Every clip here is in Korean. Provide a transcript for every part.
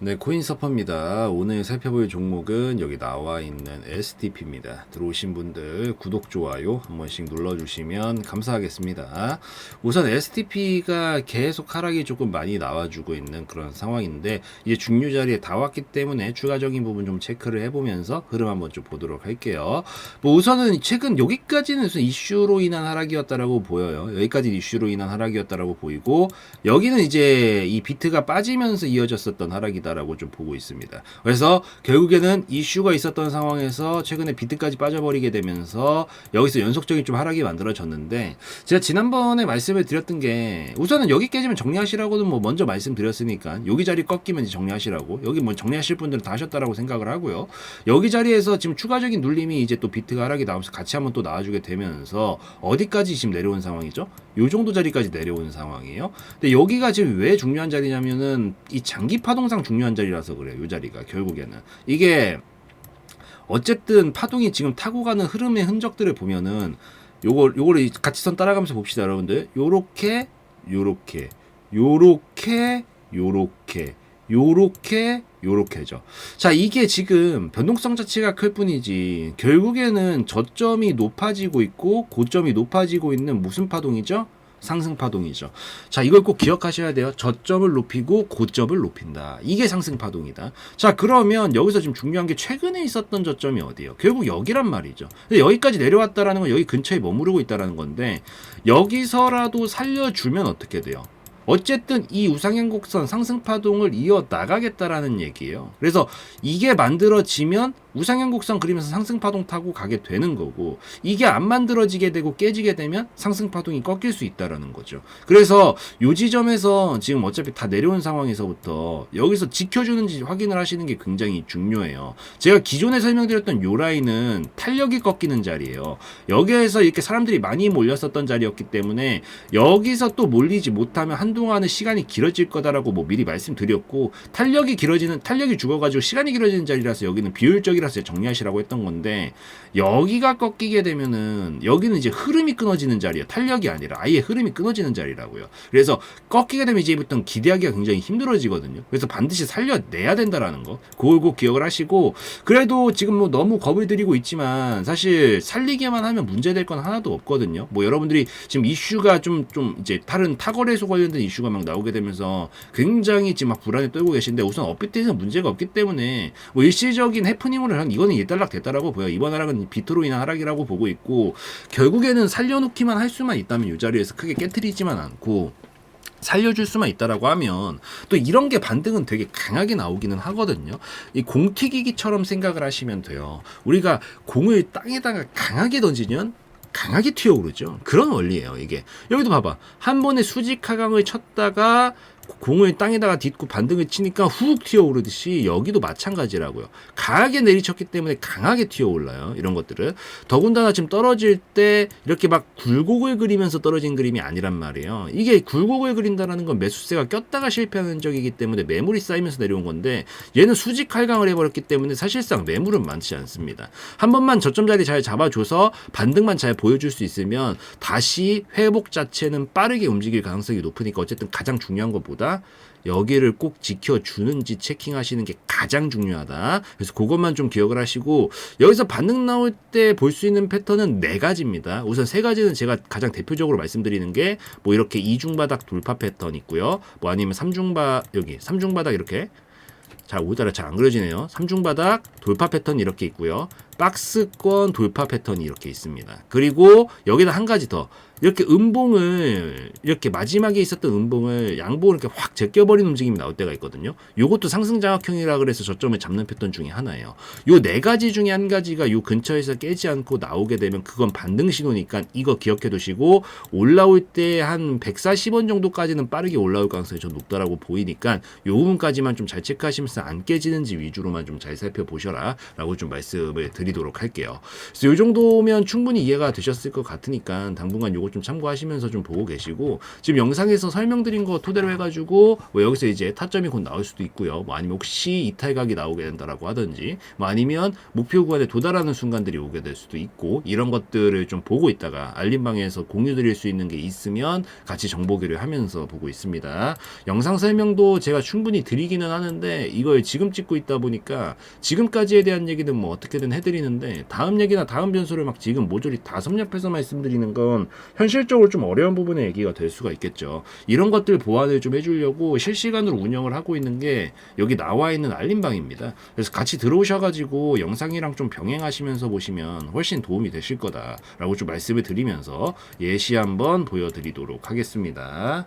네, 코인 서퍼입니다. 오늘 살펴볼 종목은 여기 나와 있는 STP입니다. 들어오신 분들 구독, 좋아요 한 번씩 눌러주시면 감사하겠습니다. 우선 STP가 계속 하락이 조금 많이 나와주고 있는 그런 상황인데 이제 중류 자리에 다 왔기 때문에 추가적인 부분 좀 체크를 해보면서 흐름 한번 좀 보도록 할게요. 뭐 우선은 최근 여기까지는 무슨 이슈로 인한 하락이었다라고 보여요. 여기까지 이슈로 인한 하락이었다라고 보이고 여기는 이제 이 비트가 빠지면서 이어졌었던 하락이다 라고 좀 보고 있습니다. 그래서 결국에는 이슈가 있었던 상황에서 최근에 비트까지 빠져버리게 되면서 여기서 연속적인 좀 하락이 만들어졌는데 제가 지난번에 말씀을 드렸던 게 우선은 여기 깨지면 정리하시라고는 뭐 먼저 말씀드렸으니까 여기 자리 꺾이면 정리하시라고 여기 뭐 정리하실 분들은 다 하셨다라고 생각을 하고요. 여기 자리에서 지금 추가적인 눌림이 이제 또 비트가 하락이 나오면서 같이 한번 또 나와주게 되면서 어디까지 지금 내려온 상황이죠? 요 정도 자리까지 내려온 상황이에요. 근데 여기가 지금 왜 중요한 자리냐면은 이 장기 파동상 중요 한 자리라서 그래요. 요 자리가 결국에는 이게 어쨌든 파동이 지금 타고 가는 흐름의 흔적들을 보면은 요걸 요거를 같이 선 따라가면서 봅시다, 여러분들. 요렇게 요렇게 요렇게 요렇게 요렇게 요렇게죠. 자, 이게 지금 변동성 자체가 클 뿐이지 결국에는 저점이 높아지고 있고 고점이 높아지고 있는 무슨 파동이죠? 상승 파동이죠. 자, 이걸 꼭 기억하셔야 돼요. 저점을 높이고 고점을 높인다. 이게 상승 파동이다. 자, 그러면 여기서 지금 중요한 게 최근에 있었던 저점이 어디예요? 결국 여기란 말이죠. 근데 여기까지 내려왔다라는 건 여기 근처에 머무르고 있다라는 건데 여기서라도 살려주면 어떻게 돼요? 어쨌든 이 우상향 곡선 상승 파동을 이어 나가겠다라는 얘기예요. 그래서 이게 만들어지면 우상향 곡선 그리면서 상승 파동 타고 가게 되는 거고 이게 안 만들어지게 되고 깨지게 되면 상승 파동이 꺾일 수 있다라는 거죠. 그래서 요 지점에서 지금 어차피 다 내려온 상황에서부터 여기서 지켜주는지 확인을 하시는 게 굉장히 중요해요. 제가 기존에 설명드렸던 요 라인은 탄력이 꺾이는 자리예요. 여기에서 이렇게 사람들이 많이 몰렸었던 자리였기 때문에 여기서 또 몰리지 못하면 한동안은 시간이 길어질 거다라고 뭐 미리 말씀드렸고 탄력이 길어지는 탄력이 죽어가지고 시간이 길어지는 자리라서 여기는 비효율적이라 서 정리하시라고 했던 건데 여기가 꺾이게 되면은 여기는 이제 흐름이 끊어지는 자리예요. 탄력이 아니라 아예 흐름이 끊어지는 자리라고요. 그래서 꺾이게 되면 이제부터는 기대하기가 굉장히 힘들어지거든요. 그래서 반드시 살려내야 된다라는 거. 그걸 꼭 기억을 하시고 그래도 지금 뭐 너무 겁을 들이고 있지만 사실 살리기만 하면 문제될 건 하나도 없거든요. 뭐 여러분들이 지금 이슈가 좀좀 이제 다른 타거래소 관련된 이슈가 막 나오게 되면서 굉장히 지금 막 불안에 떨고 계신데 우선 업비트에서 문제가 없기 때문에 뭐 일시적인 해프닝으로 한 이거는 일단락 됐다라고 보여. 이번 하락은 비트로 인한 하락이라고 보고 있고 결국에는 살려놓기만 할 수만 있다면 이 자리에서 크게 깨뜨리지만 않고 살려줄 수만 있다라고 하면 또 이런 게 반등은 되게 강하게 나오기는 하거든요. 이 공 튀기기처럼 생각을 하시면 돼요. 우리가 공을 땅에다가 강하게 던지면 강하게 튀어오르죠. 그런 원리예요, 이게. 여기도 봐봐. 한 번에 수직 하강을 쳤다가 공을 땅에다가 딛고 반등을 치니까 훅 튀어오르듯이 여기도 마찬가지라고요. 강하게 내리쳤기 때문에 강하게 튀어올라요. 이런 것들은. 더군다나 지금 떨어질 때 이렇게 막 굴곡을 그리면서 떨어진 그림이 아니란 말이에요. 이게 굴곡을 그린다는 건 매수세가 꼈다가 실패하는 적이기 때문에 매물이 쌓이면서 내려온 건데 얘는 수직 할강을 해버렸기 때문에 사실상 매물은 많지 않습니다. 한 번만 저점 자리 잘 잡아줘서 반등만 잘 보여줄 수 있으면 다시 회복 자체는 빠르게 움직일 가능성이 높으니까 어쨌든 가장 중요한 것보다 여기를 꼭 지켜주는지 체킹하시는 게 가장 중요하다. 그래서 그것만 좀 기억을 하시고 여기서 반등 나올 때 볼 수 있는 패턴은 네 가지입니다. 우선 세 가지는 제가 가장 대표적으로 말씀드리는 게 뭐 이렇게 이중 바닥 돌파 패턴 있고요. 뭐 아니면 삼중바 여기 삼중 바닥 이렇게 자, 오늘따라 잘 안 그려지네요. 삼중바닥 돌파 패턴 이렇게 있고요. 박스권 돌파 패턴이 이렇게 있습니다. 그리고 여기다 한 가지 더. 이렇게 음봉을 이렇게 마지막에 있었던 음봉을 양봉을 이렇게 확 제껴버리는 움직임이 나올 때가 있거든요. 요것도 상승 장악형이라 그래서 저점을 잡는 패턴 중에 하나예요. 요 네 가지 중에 한 가지가 요 근처에서 깨지 않고 나오게 되면 그건 반등 신호니까 이거 기억해 두시고 올라올 때 한 140원 정도까지는 빠르게 올라올 가능성이 좀 높다라고 보이니까 요 부분까지만 좀 잘 체크하시면서 안 깨지는지 위주로만 좀 잘 살펴보셔라라고 좀 말씀을 드리도록 할게요. 그래서 요 정도면 충분히 이해가 되셨을 것 같으니까 당분간 요거 요거 좀 참고하시면서 좀 보고 계시고 지금 영상에서 설명드린 거 토대로 해가지고 뭐 여기서 이제 타점이 곧 나올 수도 있고요. 뭐 아니면 혹시 이탈각이 나오게 된다라고 하든지 뭐 아니면 목표 구간에 도달하는 순간들이 오게 될 수도 있고 이런 것들을 좀 보고 있다가 알림방에서 공유 드릴 수 있는 게 있으면 같이 정보 교류하면서 보고 있습니다. 영상 설명도 제가 충분히 드리기는 하는데 이걸 지금 찍고 있다 보니까 지금까지에 대한 얘기는 뭐 어떻게든 해드리는데 다음 얘기나 다음 변수를 막 지금 모조리 다 섭렵해서 말씀드리는 건 현실적으로 좀 어려운 부분의 얘기가 될 수가 있겠죠. 이런 것들 보완을 좀 해주려고 실시간으로 운영을 하고 있는 게 여기 나와 있는 알림방입니다. 그래서 같이 들어오셔가지고 영상이랑 좀 병행하시면서 보시면 훨씬 도움이 되실 거다라고 좀 말씀을 드리면서 예시 한번 보여드리도록 하겠습니다.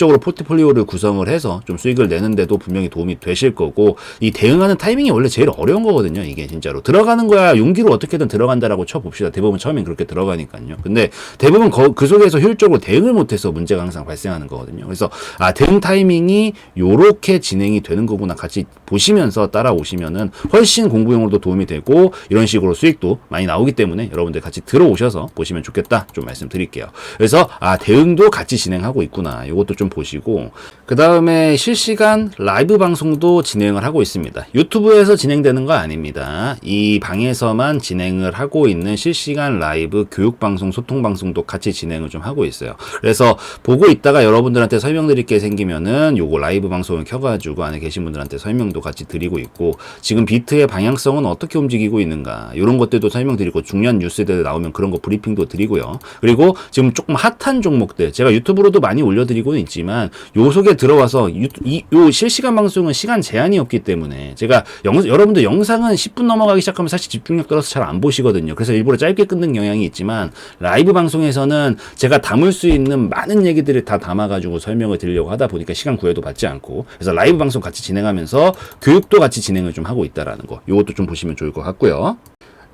으로 포트폴리오를 구성을 해서 좀 수익을 내는데도 분명히 도움이 되실 거고 이 대응하는 타이밍이 원래 제일 어려운 거거든요. 이게 진짜로 들어가는 거야 용기로 어떻게든 들어간다라고 쳐봅시다. 대부분 처음엔 그렇게 들어가니까요. 근데 대부분 거- 그 속에서 효율적으로 대응을 못해서 문제가 항상 발생하는 거거든요. 그래서 아 대응 타이밍이 요렇게 진행이 되는 거구나 같이 보시면서 따라오시면은 훨씬 공부용으로도 도움이 되고 이런 식으로 수익도 많이 나오기 때문에 여러분들 같이 들어오셔서 보시면 좋겠다 좀 말씀드릴게요. 그래서 아 대응도 같이 진행하고 있구나. 이것도 좀 보시고 그 다음에 실시간 라이브 방송도 진행을 하고 있습니다. 유튜브에서 진행되는 거 아닙니다. 이 방에서만 진행을 하고 있는 실시간 라이브 교육 방송, 소통 방송도 같이 진행을 좀 하고 있어요. 그래서 보고 있다가 여러분들한테 설명드릴 게 생기면은 요거 라이브 방송을 켜가지고 안에 계신 분들한테 설명도 같이 드리고 있고 지금 비트의 방향성은 어떻게 움직이고 있는가 이런 것들도 설명드리고 중요한 뉴스들 나오면 그런 거 브리핑도 드리고요. 그리고 지금 조금 핫한 종목들 제가 유튜브로도 많이 올려드리고는 있지만 요 속에 들어와서 유, 이, 요 실시간 방송은 시간 제한이 없기 때문에 제가 영, 여러분들 영상은 10분 넘어가기 시작하면 사실 집중력 떨어서 잘 안 보시거든요. 그래서 일부러 짧게 끊는 경향이 있지만 라이브 방송에서는 제가 담을 수 있는 많은 얘기들을 다 담아가지고 설명을 드리려고 하다 보니까 시간 구애도 받지 않고 그래서 라이브 방송 같이 진행하면서 교육도 같이 진행을 좀 하고 있다라는 거 요것도 좀 보시면 좋을 것 같고요.